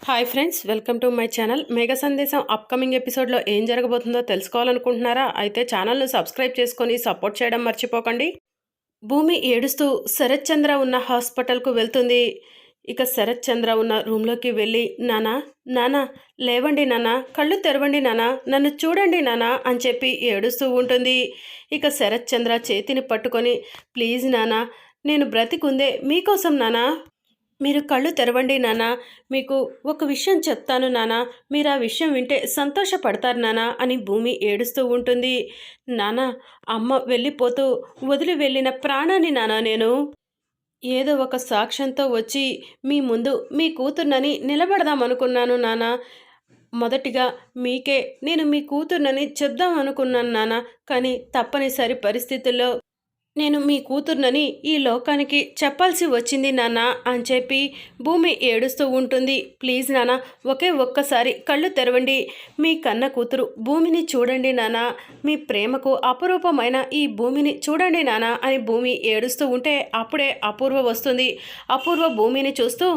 Hi friends welcome to my channel Megha Sandesham upcoming ఎపిసోడ్లో ఏం జరగబోతుందో తెలుసుకోవాలనుకుంటున్నారా? అయితే ఛానల్ను సబ్స్క్రైబ్ చేసుకొని సపోర్ట్ చేయడం మర్చిపోకండి. భూమి ఏడుస్తూ శరత్ చంద్ర ఉన్న హాస్పిటల్కు వెళ్తుంది. ఇక శరత్ చంద్ర ఉన్న రూమ్లోకి వెళ్ళి నానా నానా లేవండి నానా కళ్ళు తెరవండి నానా నన్ను చూడండి నానా అని చెప్పి ఏడుస్తూ ఉంటుంది. ఇక శరత్ చంద్ర చేతిని పట్టుకొని ప్లీజ్ నానా నేను బ్రతికుందే మీకోసం నానా మీరు కళ్ళు తెరవండి నానా. మీకు ఒక విషయం చెప్తాను నానా. మీరు ఆ విషయం వింటే సంతోషపడతారు నానా అని భూమి ఏడుస్తూ ఉంటుంది. నానా అమ్మ వెళ్ళిపోతూ వదిలి వెళ్ళిన ప్రాణాన్ని నానా నేను ఏదో ఒక సాక్ష్యంతో వచ్చి మీ ముందు మీ కూతుర్నని నిలబడదాం అనుకున్నాను మొదటిగా మీకే నేను మీ కూతుర్నని చెప్దాం అనుకున్నాను నాన్న కానీ తప్పనిసరి పరిస్థితుల్లో నేను మీ కూతుర్నని ఈ లోకానికి చెప్పాల్సి వచ్చింది నాన్న అని చెప్పి భూమి ఏడుస్తూ ఉంటుంది. ప్లీజ్ నాన్న ఒకే ఒక్కసారి కళ్ళు తెరవండి. మీ కన్న కూతురు భూమిని చూడండి నాన్న. మీ ప్రేమకు అపరూపమైన ఈ భూమిని చూడండి నాన్న అని భూమి ఏడుస్తూ ఉంటే అప్పుడే అపూర్వ వస్తుంది. అపూర్వ భూమిని చూస్తూ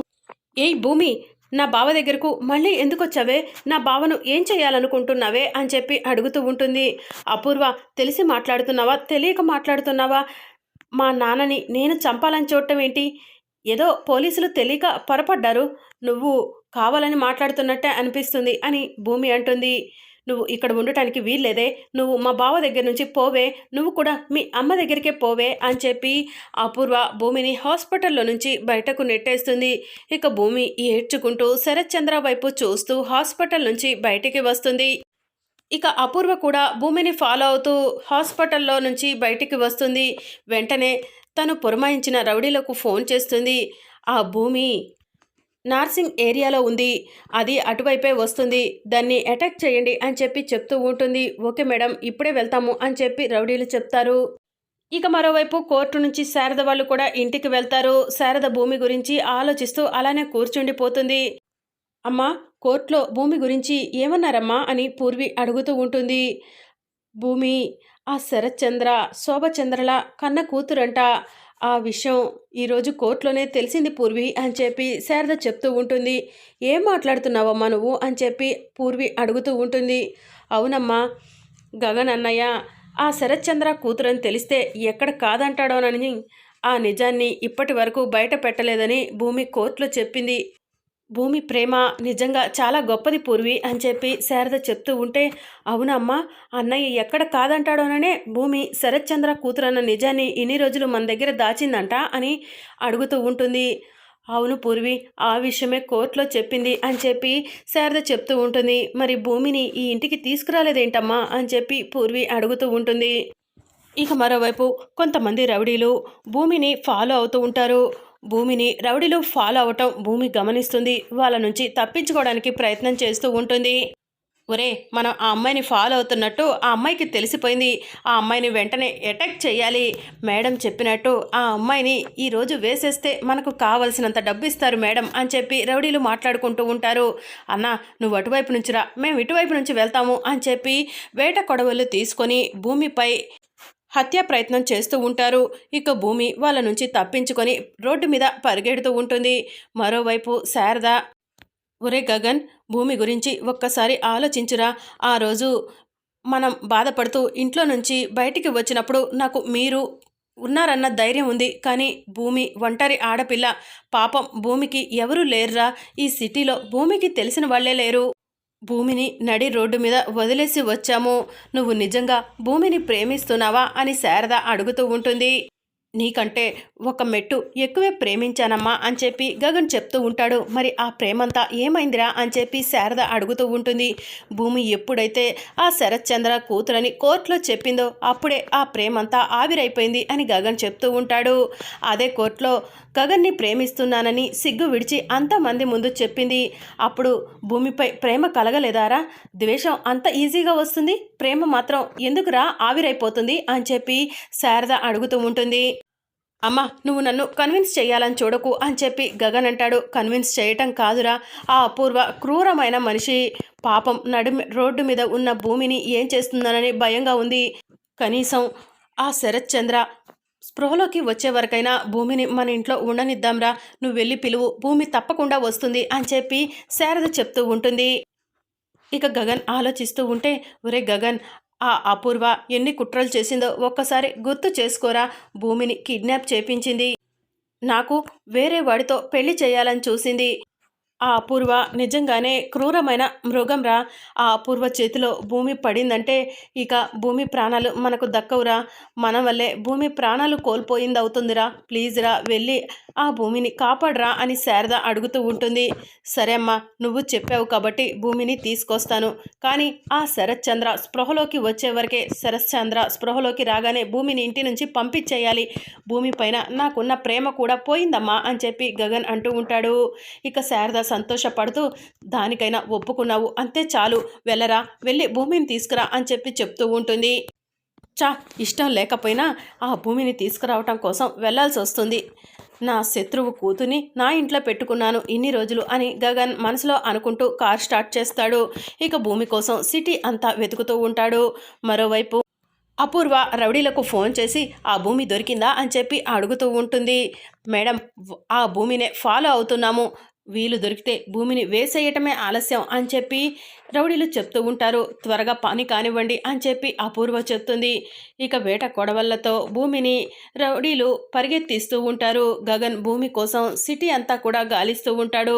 ఏయ్ భూమి నా బావ దగ్గరకు మళ్ళీ ఎందుకు వచ్చావే నా బావను ఏం చేయాలనుకుంటున్నావే? అని చెప్పి అడుగుతూ ఉంటుంది. అపూర్వ తెలిసి మాట్లాడుతున్నావా? తెలియక మాట్లాడుతున్నావా? మా నాన్నని నేను చంపాలని చూడటం ఏంటి? ఏదో పోలీసులు తెలియక పొరపడ్డారు. నువ్వు కావాలని మాట్లాడుతున్నట్టే అనిపిస్తుంది అని భూమి అంటుంది. నువ్వు ఇక్కడ ఉండటానికి వీల్లేదే. నువ్వు మా బావ దగ్గర నుంచి పోవే. నువ్వు కూడా మీ అమ్మ దగ్గరికే పోవే అని చెప్పి అపూర్వ భూమిని హాస్పిటల్లో నుంచి బయటకు నెట్టేస్తుంది. ఇక భూమి ఏడ్చుకుంటూ శరత్ చంద్ర వైపు చూస్తూ హాస్పిటల్ నుంచి బయటికి వస్తుంది. ఇక అపూర్వ కూడా భూమిని ఫాలో అవుతూ హాస్పిటల్లో నుంచి బయటికి వస్తుంది. వెంటనే తను పురమాయించిన రౌడీలకు ఫోన్ చేస్తుంది. ఆ భూమి నార్సింగ్ ఏరియాలో ఉంది. అది అటువైపే వస్తుంది. దాన్ని అటాక్ చేయండి అని చెప్పి చెప్తూ ఉంటుంది. ఓకే మేడం ఇప్పుడే వెళ్తాము అని చెప్పి రౌడీలు చెప్తారు. ఇక మరోవైపు కోర్టు నుంచి శారద వాళ్ళు కూడా ఇంటికి వెళ్తారు. శారద భూమి గురించి ఆలోచిస్తూ అలానే కూర్చుండిపోతుంది. అమ్మా కోర్టులో భూమి గురించి ఏమన్నారమ్మా అని పూర్వి అడుగుతూ ఉంటుంది. భూమి ఆ శరత్చంద్ర శోభచంద్రల కన్న కూతురంట. ఆ విషయం ఈరోజు కోర్టులోనే తెలిసింది పూర్వి అని చెప్పి శారద చెప్తూ ఉంటుంది. ఏం మాట్లాడుతున్నావమ్మా నువ్వు? అని చెప్పి పూర్వి అడుగుతూ ఉంటుంది. అవునమ్మా గగన్ అన్నయ్య ఆ శరత్చంద్ర కూతురని తెలిస్తే ఎక్కడ కాదంటాడోనని ఆ నిజాన్ని ఇప్పటి వరకు బయట పెట్టలేదని భూమి కోర్టులో చెప్పింది. భూమి ప్రేమ నిజంగా చాలా గొప్పది పూర్వి అని చెప్పి శారద చెప్తూ ఉంటే అవునమ్మా అన్నయ్య ఎక్కడ కాదంటాడోననే భూమి శరత్చంద్ర కూతురన్న నిజాన్ని ఇన్ని రోజులు మన దగ్గర దాచిందంట అని అడుగుతూ ఉంటుంది. అవును పూర్వి ఆ విషయమే కోర్టులో చెప్పింది అని చెప్పి శారద చెప్తూ ఉంటుంది. మరి భూమిని ఈ ఇంటికి తీసుకురాలేదేంటమ్మా అని చెప్పి పూర్వి అడుగుతూ ఉంటుంది. ఇక మరోవైపు కొంతమంది రౌడీలు భూమిని ఫాలో అవుతూ ఉంటారు. భూమిని రౌడీలు ఫాలో అవటం భూమి గమనిస్తుంది. వాళ్ళ నుంచి తప్పించుకోవడానికి ప్రయత్నం చేస్తూ ఉంటుంది. ఒరే మనం ఆ అమ్మాయిని ఫాలో అవుతున్నట్టు ఆ అమ్మాయికి తెలిసిపోయింది. ఆ అమ్మాయిని వెంటనే అటాక్ చేయాలి. మేడం చెప్పినట్టు ఆ అమ్మాయిని ఈరోజు వేసేస్తే మనకు కావలసినంత డబ్బు ఇస్తారు మేడం అని చెప్పి రౌడీలు మాట్లాడుకుంటూ ఉంటారు. అన్న నువ్వు అటువైపు నుంచి రా. మేము ఇటువైపు నుంచి వెళ్తాము అని చెప్పి వేట కొడవలు తీసుకొని భూమిపై హత్య ప్రయత్నం చేస్తూ ఉంటారు. ఇక భూమి వాళ్ళ నుంచి తప్పించుకొని రోడ్డు మీద పరిగెడుతూ ఉంటుంది. మరోవైపు శారద ఒరే గగన్ భూమి గురించి ఒక్కసారి ఆలోచించురా. ఆ రోజు మనం బాధపడుతూ ఇంట్లో నుంచి బయటికి వచ్చినప్పుడు నాకు మీరు ఉన్నారన్న ధైర్యం ఉంది. కానీ భూమి ఒంటరి ఆడపిల్ల. పాపం భూమికి ఎవరు లేరురా. ఈ సిటీలో భూమికి తెలిసిన వాళ్ళే లేరు. భూమిని నడి రోడ్డు మీద వదిలేసి వచ్చాము. నువ్వు నిజంగా భూమిని ప్రేమిస్తున్నావా అని శారద అడుగుతూ ఉంటుంది. నీకంటే ఒక మెట్టు ఎక్కువే ప్రేమించానమ్మా అని చెప్పి గగన్ చెప్తూ ఉంటాడు. మరి ఆ ప్రేమంతా ఏమైందిరా అని చెప్పి శారద అడుగుతూ ఉంటుంది. భూమి ఎప్పుడైతే ఆ శరత్చంద్ర కూతురని కోర్టులో చెప్పిందో అప్పుడే ఆ ప్రేమంతా ఆవిరైపోయింది అని గగన్ చెప్తూ ఉంటాడు. అదే కోర్టులో గగన్ని ప్రేమిస్తున్నానని సిగ్గు విడిచి అంతమంది ముందు చెప్పింది. అప్పుడు భూమిపై ప్రేమ కలగలేదారా? ద్వేషం అంత ఈజీగా వస్తుంది? ప్రేమ మాత్రం ఎందుకురా ఆవిరైపోతుంది? అని చెప్పి శారద అడుగుతూ ఉంటుంది. అమ్మ నువ్వు నన్ను కన్విన్స్ చేయాలని చూడకు అని చెప్పి గగన్ అంటాడు. కన్విన్స్ చేయటం కాదురా. ఆ అపూర్వ క్రూరమైన మనిషి పాపం నడు రోడ్డు మీద ఉన్న భూమిని ఏం చేస్తుందనని భయంగా ఉంది. కనీసం ఆ శరత్ చంద్ర స్పృహలోకి వచ్చే వరకైనా భూమిని మన ఇంట్లో ఉండనిద్దాంరా. నువ్వు వెళ్ళి పిలువు. భూమి తప్పకుండా వస్తుంది అని చెప్పి శారద చెప్తూ ఉంటుంది. ఇక గగన్ ఆలోచిస్తూ ఉంటే ఒరే గగన్ ఆ అపూర్వ ఎన్ని కుట్రలు చేసిందో ఒక్కసారి గుర్తు చేసుకోరా. భూమిని కిడ్నాప్ చేపించింది. నాకు వేరే వాడితో పెళ్ళి చేయాలని చూసింది. ఆ అపూర్వ నిజంగానే క్రూరమైన మృగంరా ఆ అపూర్వ చేతిలో భూమి పడిందంటే ఇక భూమి ప్రాణాలు మనకు దక్కవురా. మన వల్లే భూమి ప్రాణాలు కోల్పోయింది అవుతుందిరా ప్లీజ్ రా వెళ్ళి ఆ భూమిని కాపాడరా అని శారద అడుగుతూ ఉంటుంది. సరే అమ్మా నువ్వు చెప్పావు కాబట్టి భూమిని తీసుకొస్తాను. కానీ ఆ శరత్చంద్ర స్పృహలోకి వచ్చే వరకే స్పృహలోకి రాగానే భూమిని ఇంటి నుంచి పంపించేయాలి. భూమి పైన నాకున్న ప్రేమ కూడా పోయిందమ్మా అని చెప్పి గగన్ అంటూ ఉంటాడు. ఇక శారద సంతోషపడుతూ దానికైనా ఒప్పుకున్నావు అంతే చాలు వెళ్ళరా వెళ్ళి భూమిని తీసుకురా అని చెప్పి చెప్తూ ఉంటుంది. చా ఇష్టం లేకపోయినా ఆ భూమిని తీసుకురావటం కోసం వెళ్ళాల్సి వస్తుంది. నా శత్రువు కూతుని నా ఇంట్లో పెట్టుకున్నాను ఇన్ని రోజులు అని గగన్ మనసులో అనుకుంటూ కార్ స్టార్ట్ చేస్తాడు. ఇక భూమి కోసం సిటీ అంతా వెతుకుతూ ఉంటాడు. మరోవైపు అపూర్వ రౌడీలకు ఫోన్ చేసి ఆ భూమి దొరికిందా? అని చెప్పి అడుగుతూ ఉంటుంది. మేడం ఆ భూమినే ఫాలో అవుతున్నాము. వీలు దొరికితే భూమిని వేసేయటమే ఆలస్యం అని చెప్పి రౌడీలు చెప్తూ ఉంటారు. త్వరగా పని కానివ్వండి అని చెప్పి అపూర్వ చెప్తుంది. ఇక వేట కొడవళ్ళతో భూమిని రౌడీలు పరిగెత్తిస్తూ ఉంటారు. గగన్ భూమి కోసం సిటీ అంతా కూడా గాలిస్తూ ఉంటాడు.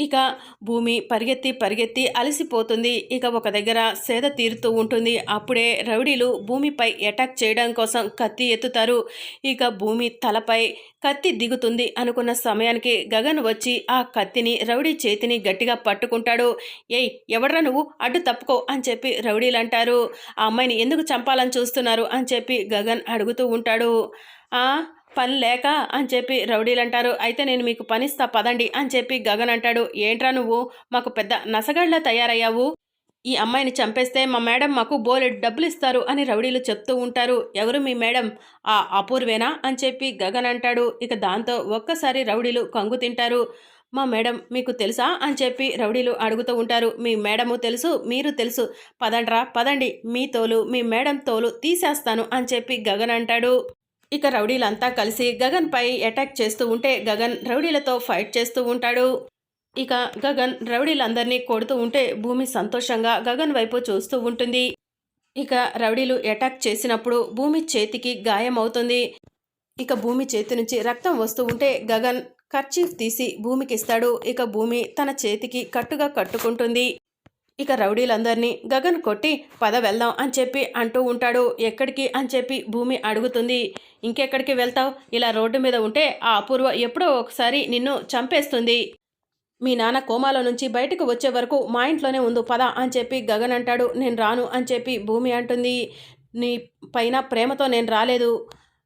ఇక భూమి పరిగెత్తి పరిగెత్తి అలసిపోతుంది. ఇక ఒక దగ్గర సేద తీరుతూ ఉంటుంది. అప్పుడే రౌడీలు భూమిపై అటాక్ చేయడం కోసం కత్తి ఎత్తుతారు. ఇక భూమి తలపై కత్తి దిగుతుంది అనుకున్న సమయానికి గగన్ వచ్చి ఆ కత్తిని రౌడీ చేతిని గట్టిగా పట్టుకుంటాడు. ఏయ్ ఎవడ్రా నువ్వు? అడ్డు తప్పుకో అని చెప్పి రౌడీలు అంటారు. ఆ అమ్మాయిని ఎందుకు చంపాలని చూస్తున్నారు? అని చెప్పి గగన్ అడుగుతూ ఉంటాడు. ఆ పని లేక అని చెప్పి రౌడీలు అంటారు. అయితే నేను మీకు పనిస్తా పదండి అని చెప్పి గగన్ అంటాడు. ఏంట్రా నువ్వు? మాకు పెద్ద నసగాళ్ళ తయారయ్యావు. ఈ అమ్మాయిని చంపేస్తే మా మేడం మాకు బోలెడ్ డబ్బులు ఇస్తారు అని రౌడీలు చెప్తూ ఉంటారు. ఎవరు మీ మేడం? ఆ అపూర్వేనా అని చెప్పి గగన్ అంటాడు. ఇక దాంతో ఒక్కసారి రౌడీలు కంగు తింటారు. మా మేడం మీకు తెలుసా? అని చెప్పి రౌడీలు అడుగుతూ ఉంటారు. మీ మేడము తెలుసు మీరు తెలుసు. పదండ్రా పదండి. మీ తోలు మీ మేడం తోలు తీసేస్తాను అని చెప్పి గగన్ అంటాడు. ఇక రౌడీలంతా కలిసి గగన్ పై అటాక్ చేస్తూ ఉంటే గగన్ రౌడీలతో ఫైట్ చేస్తూ ఉంటాడు. ఇక గగన్ రౌడీలందరినీ కొడుతూ ఉంటే భూమి సంతోషంగా గగన్ వైపు చూస్తూ ఉంటుంది. ఇక రౌడీలు అటాక్ చేసినప్పుడు భూమి చేతికి గాయం అవుతుంది ఇక భూమి చేతి నుంచి రక్తం వస్తూ ఉంటే గగన్ కర్చీఫ్ తీసి భూమికి ఇస్తాడు ఇక భూమి తన చేతికి కట్టుగా కట్టుకుంటుంది. ఇక రౌడీలందరినీ గగన్ కొట్టి పద వెళ్దాం అని చెప్పి అంటూ ఉంటాడు. ఎక్కడికి? అని చెప్పి భూమి అడుగుతుంది. ఇంకెక్కడికి వెళ్తావు? ఇలా రోడ్డు మీద ఉంటే ఆ అపూర్వ ఎప్పుడో ఒకసారి నిన్ను చంపేస్తుంది. మీ నాన్న కోమాలో నుంచి బయటకు వచ్చే వరకు మా ఇంట్లోనే ఉండు పద అని చెప్పి గగన్ అంటాడు. నేను రాను అని చెప్పి భూమి అంటుంది. నీ పైన ప్రేమతో నేను రాలేదు.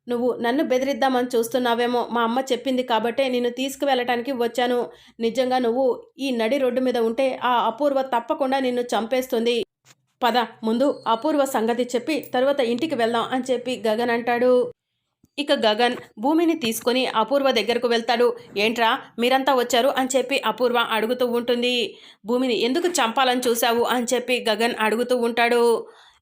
నువ్వు నన్ను బెదిరిద్దామని చూస్తున్నావేమో మా అమ్మ చెప్పింది కాబట్టే నిన్ను తీసుకువెళ్ళటానికి వచ్చాను. నిజంగా నువ్వు ఈ నడి రోడ్డు మీద ఉంటే ఆ అపూర్వ తప్పకుండా నిన్ను చంపేస్తుంది. పద ముందు అపూర్వ సంగతి చెప్పి తర్వాత ఇంటికి వెళ్దాం అని చెప్పి గగన్ అంటాడు. ఇక గగన్ భూమిని తీసుకొని అపూర్వ దగ్గరకు వెళ్తాడు. ఏంట్రా మీరంతా వచ్చారు అని చెప్పి అపూర్వ అడుగుతూ ఉంటుంది. భూమిని ఎందుకు చంపాలని చూశావు అని చెప్పి గగన్ అడుగుతూ ఉంటాడు.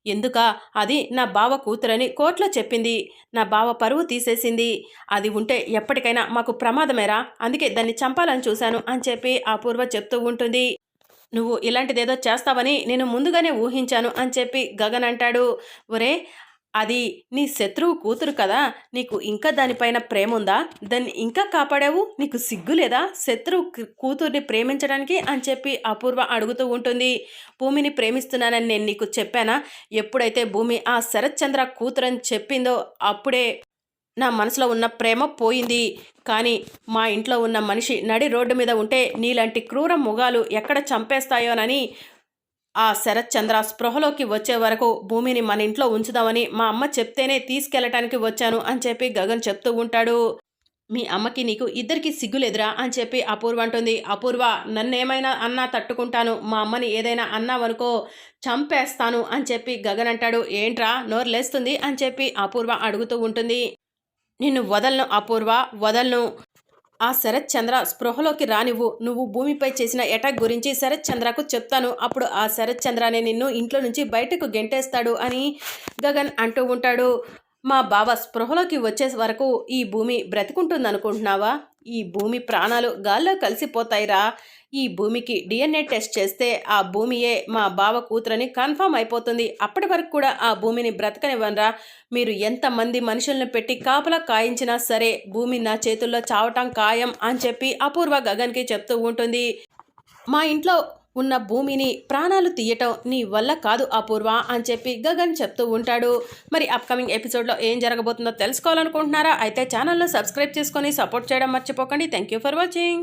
ఎందుక? అది నా బావ కూతురని కోర్టులో చెప్పింది. నా బావ పరువు తీసేసింది. అది ఉంటే ఎప్పటికైనా మాకు ప్రమాదమేరా? అందుకే దాన్ని చంపాలని చూశాను అని చెప్పి అపూర్వ చెప్తూ ఉంటుంది. నువ్వు ఇలాంటిదేదో చేస్తావని నేను ముందుగానే ఊహించాను అని చెప్పి గగన్ అంటాడు. ఒరే అది నీ శత్రువు కూతురు కదా నీకు ఇంకా దానిపైన ప్రేమ ఉందా దాన్ని ఇంకా కాపాడావు? నీకు సిగ్గు లేదా? శత్రువు కూతుర్ని ప్రేమించడానికి అని చెప్పి అపూర్వ అడుగుతూ ఉంటుంది. భూమిని ప్రేమిస్తున్నానని నేను నీకు చెప్పానా? ఎప్పుడైతే భూమి ఆ శరత్చంద్ర కూతురని చెప్పిందో అప్పుడే నా మనసులో ఉన్న ప్రేమ పోయింది. కానీ మా ఇంట్లో ఉన్న మనిషి నడి రోడ్డు మీద ఉంటే నీలాంటి క్రూర ముగాలు ఎక్కడ చంపేస్తాయోనని ఆ శరత్చంద్ర స్పృహలోకి వచ్చే వరకు భూమిని మన ఇంట్లో ఉంచుదామని మా అమ్మ చెప్తేనే తీసుకెళ్ళటానికి వచ్చాను అని చెప్పి గగన్ చెప్తూ ఉంటాడు. మీ అమ్మకి నీకు ఇద్దరికి సిగ్గులేదురా అని చెప్పి అపూర్వ అంటుంది. అపూర్వ నన్నేమైనా అన్నా తట్టుకుంటాను. మా అమ్మని ఏదైనా అన్నావనుకో చంపేస్తాను అని చెప్పి గగన్ అంటాడు. ఏంట్రా నోరు లేస్తుంది అని చెప్పి అపూర్వ అడుగుతూ ఉంటుంది. నిన్ను వదలను అపూర్వ వదలను. ఆ శరత్ చంద్ర స్పృహలోకి రానివ్వు నువ్వు. భూమిపై చేసిన ఎటాక్ గురించి శరత్ చంద్రకు చెప్తాను. అప్పుడు ఆ శరత్ చంద్రనే నిన్ను ఇంట్లో నుంచి బయటకు గెంటేస్తాడు అని గగన్ అంటూ ఉంటాడు. మా బావ స్పృహలోకి వచ్చే వరకు ఈ భూమి బ్రతికుంటుందనుకుంటున్నావా? ఈ భూమి ప్రాణాలు గాల్లో కలిసిపోతాయిరా. ఈ భూమికి డిఎన్ఏ టెస్ట్ చేస్తే ఆ భూమియే మా బావ కూతురని కన్ఫర్మ్ అయిపోతుంది. అప్పటి వరకు కూడా ఆ భూమిని బ్రతకనివ్వనరా. మీరు ఎంతమంది మనుషుల్ని పెట్టి కాపలా కాయించినా సరే భూమి నా చేతుల్లో చావటం ఖాయం అని చెప్పి అపూర్వ గగన్కి చెప్తూ ఉంటుంది. మా ఇంట్లో ఉన్న భూమిని ప్రాణాలు తీయటం నీ వల్ల కాదు అపూర్వ అని చెప్పి గగన్ చెప్తూ ఉంటాడు. మరి అప్కమింగ్ ఎపిసోడ్లో ఏం జరగబోతుందో తెలుసుకోవాలనుకుంటున్నారా? అయితే ఛానల్లో సబ్స్క్రైబ్ చేసుకొని సపోర్ట్ చేయడం మర్చిపోకండి. Thank you for watching